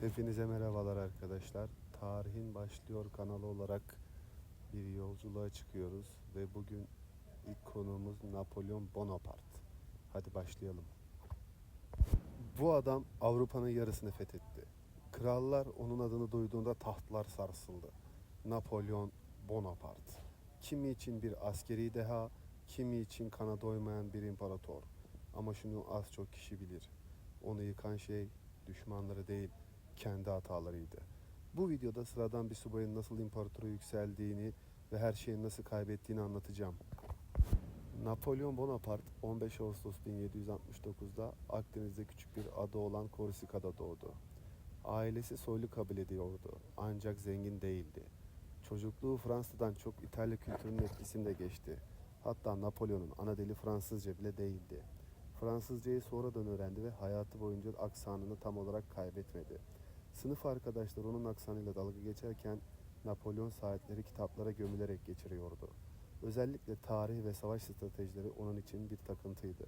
Hepinize merhabalar arkadaşlar. Tarihin Başlıyor kanalı olarak bir yolculuğa çıkıyoruz ve bugün ilk konuğumuz Napolyon Bonaparte. Hadi başlayalım. Bu adam Avrupa'nın yarısını fethetti. Krallar onun adını duyduğunda tahtlar sarsıldı. Napolyon Bonaparte. Kimi için bir askeri deha, kimi için kana doymayan bir imparator. Ama şunu az çok kişi bilir. Onu yıkan şey düşmanları değil, kendi hatalarıydı. Bu videoda sıradan bir subayın nasıl imparatora yükseldiğini ve her şeyi nasıl kaybettiğini anlatacağım. Napolyon Bonaparte 15 Ağustos 1769'da Akdeniz'de küçük bir ada olan Korsika'da doğdu. Ailesi soylu kabul ediyordu ancak zengin değildi. Çocukluğu Fransa'dan çok İtalya kültürünün etkisinde geçti. Hatta Napolyon'un ana dili Fransızca bile değildi. Fransızcayı sonradan öğrendi ve hayatı boyunca aksanını tam olarak kaybetmedi. Sınıf arkadaşları onun aksanıyla dalga geçerken Napolyon saatleri kitaplara gömülerek geçiriyordu. Özellikle tarih ve savaş stratejileri onun için bir takıntıydı.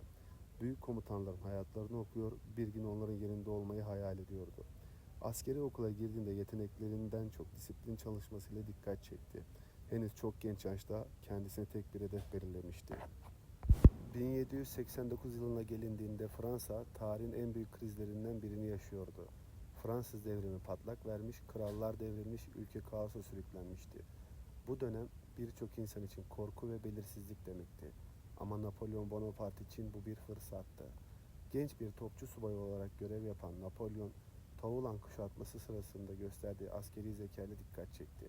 Büyük komutanların hayatlarını okuyor, bir gün onların yerinde olmayı hayal ediyordu. Askeri okula girdiğinde yeteneklerinden çok disiplin çalışmasıyla dikkat çekti. Henüz çok genç yaşta kendisine tek bir hedef belirlemişti. 1789 yılına gelindiğinde Fransa tarihin en büyük krizlerinden birini yaşıyordu. Fransız devrimi patlak vermiş, krallar devrilmiş, ülke kaosa sürüklenmişti. Bu dönem birçok insan için korku ve belirsizlik demekti. Ama Napolyon Bonaparte için bu bir fırsattı. Genç bir topçu subayı olarak görev yapan Napolyon, Tavulan kuşatması sırasında gösterdiği askeri zekayla dikkat çekti.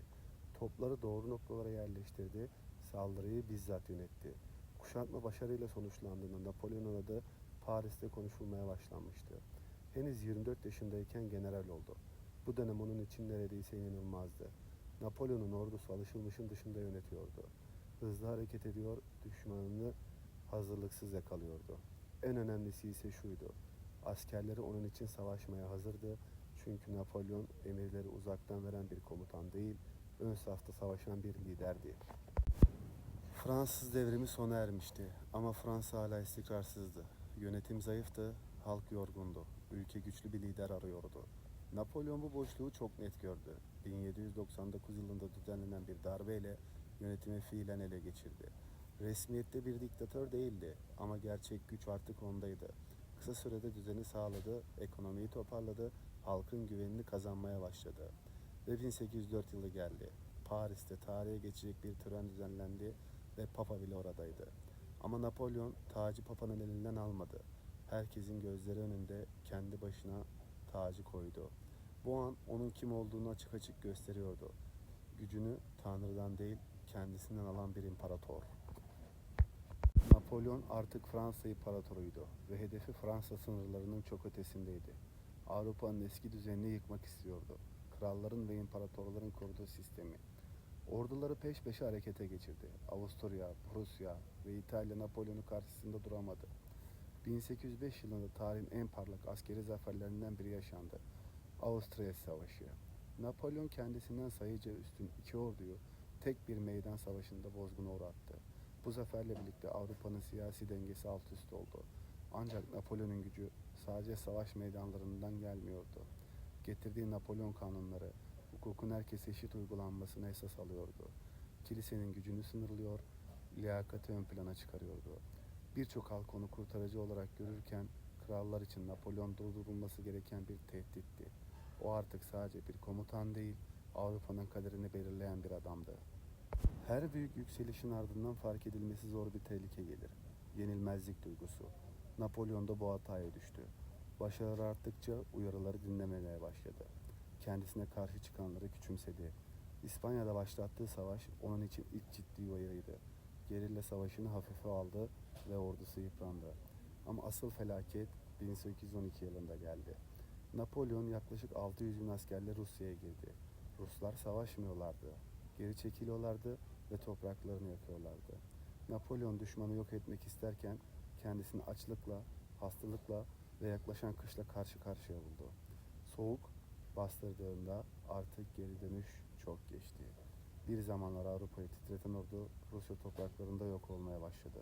Topları doğru noktalara yerleştirdi, saldırıyı bizzat yönetti. Kuşatma başarıyla sonuçlandığında Napolyon'un adı Paris'te konuşulmaya başlanmıştı. Henüz 24 yaşındayken general oldu. Bu dönem onun için neredeyse inanılmazdı. Napolyon'un ordusu alışılmışın dışında yönetiyordu. Hızlı hareket ediyor, düşmanını hazırlıksız yakalıyordu. En önemlisi ise şuydu. Askerleri onun için savaşmaya hazırdı. Çünkü Napolyon emirleri uzaktan veren bir komutan değil, ön safta savaşan bir liderdi. Fransız devrimi sona ermişti ama Fransa hala istikrarsızdı. Yönetim zayıftı, halk yorgundu. Ülke güçlü bir lider arıyordu. Napolyon bu boşluğu çok net gördü. 1799 yılında düzenlenen bir darbeyle yönetimi fiilen ele geçirdi. Resmiyette bir diktatör değildi ama gerçek güç artık ondaydı. Kısa sürede düzeni sağladı, ekonomiyi toparladı, halkın güvenini kazanmaya başladı. Ve 1804 yılı geldi. Paris'te tarihe geçecek bir tören düzenlendi ve Papa bile oradaydı. Ama Napolyon tacı Papa'nın elinden almadı. Herkesin gözleri önünde kendi başına tacı koydu. Bu an onun kim olduğunu açık açık gösteriyordu. Gücünü Tanrı'dan değil kendisinden alan bir imparator. Napolyon artık Fransa imparatoruydu ve hedefi Fransa sınırlarının çok ötesindeydi. Avrupa'nın eski düzenini yıkmak istiyordu. Kralların ve imparatorların kurduğu sistemi. Orduları peş peşe harekete geçirdi. Avusturya, Prusya ve İtalya Napolyon'un karşısında duramadı. 1805 yılında tarihin en parlak askeri zaferlerinden biri yaşandı. Avusturya Savaşı. Napolyon kendisinden sayıca üstün iki orduyu tek bir meydan savaşında bozguna uğrattı. Bu zaferle birlikte Avrupa'nın siyasi dengesi alt üst oldu. Ancak Napolyon'un gücü sadece savaş meydanlarından gelmiyordu. Getirdiği Napolyon kanunları hukukun herkese eşit uygulanmasını esas alıyordu. Kilisenin gücünü sınırlıyor, liyakati ön plana çıkarıyordu. Birçok halk onu kurtarıcı olarak görürken krallar için Napolyon durdurulması gereken bir tehditti. O artık sadece bir komutan değil, Avrupa'nın kaderini belirleyen bir adamdı. Her büyük yükselişin ardından fark edilmesi zor bir tehlike gelir. Yenilmezlik duygusu. Napolyon da bu hataya düştü. Başarıları arttıkça uyarıları dinlememeye başladı. Kendisine karşı çıkanları küçümsedi. İspanya'da başlattığı savaş onun için ilk ciddi uyarıydı. Gerilla savaşını hafife aldı ve ordusu yıprandı. Ama asıl felaket 1812 yılında geldi. Napolyon yaklaşık 600 bin askerle Rusya'ya girdi. Ruslar savaşmıyorlardı. Geri çekiliyorlardı ve topraklarını yakıyorlardı. Napolyon düşmanı yok etmek isterken kendisini açlıkla, hastalıkla ve yaklaşan kışla karşı karşıya buldu. Soğuk bastırdığında artık geri dönüş çok geçti. Bir zamanlar Avrupa'yı titreten ordu Rusya topraklarında yok olmaya başladı.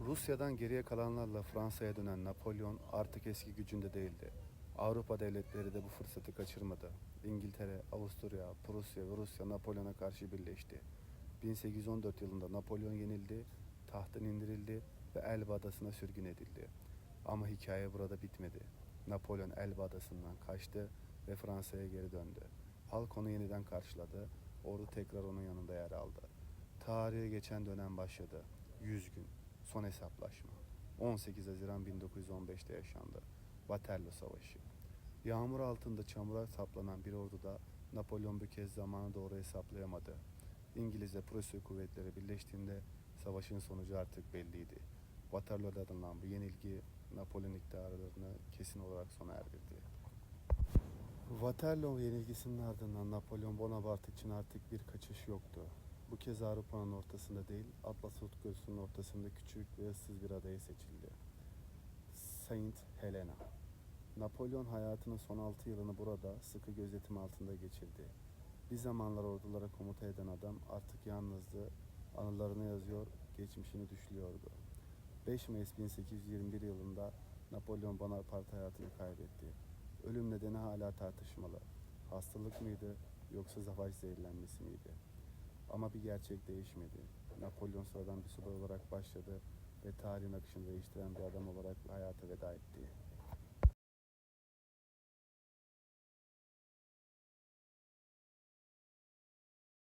Rusya'dan geriye kalanlarla Fransa'ya dönen Napolyon artık eski gücünde değildi. Avrupa devletleri de bu fırsatı kaçırmadı. İngiltere, Avusturya, Prusya ve Rusya Napolyon'a karşı birleşti. 1814 yılında Napolyon yenildi, tahttan indirildi ve Elba Adası'na sürgün edildi. Ama hikaye burada bitmedi. Napolyon Elba Adası'ndan kaçtı ve Fransa'ya geri döndü. Halk onu yeniden karşıladı, ordu tekrar onun yanında yer aldı. Tarihe geçen dönem başladı. 100 gün, son hesaplaşma. 18 Haziran 1915'te yaşandı. Waterloo Savaşı. Yağmur altında çamura saplanan bir orduda Napolyon bu kez zamanı doğru hesaplayamadı. İngiliz ve Prusya kuvvetleri birleştiğinde savaşın sonucu artık belliydi. Waterloo'da alınan bu yenilgi Napolyon iktidarlarını kesin olarak sona erdirdi. Waterloo yenilgisinin ardından Napolyon Bonaparte için artık bir kaçış yoktu. Bu kez Avrupa'nın ortasında değil, Atlas Okyanusu'nun ortasında küçük ve ıssız bir adaya seçildi. Saint Helena. Napolyon hayatının son 6 yılını burada sıkı gözetim altında geçirdi. Bir zamanlar ordulara komuta eden adam artık yalnızdı, anılarını yazıyor, geçmişini düşlüyordu. 5 Mayıs 1821 yılında Napolyon Bonaparte hayatını kaybetti. Ölüm nedeni hala tartışmalı. Hastalık mıydı yoksa savaş zehirlenmesi miydi? Ama bir gerçek değişmedi. Napolyon sıradan bir subay olarak başladı ve tarihin akışını değiştiren bir adam olarak hayata veda etti.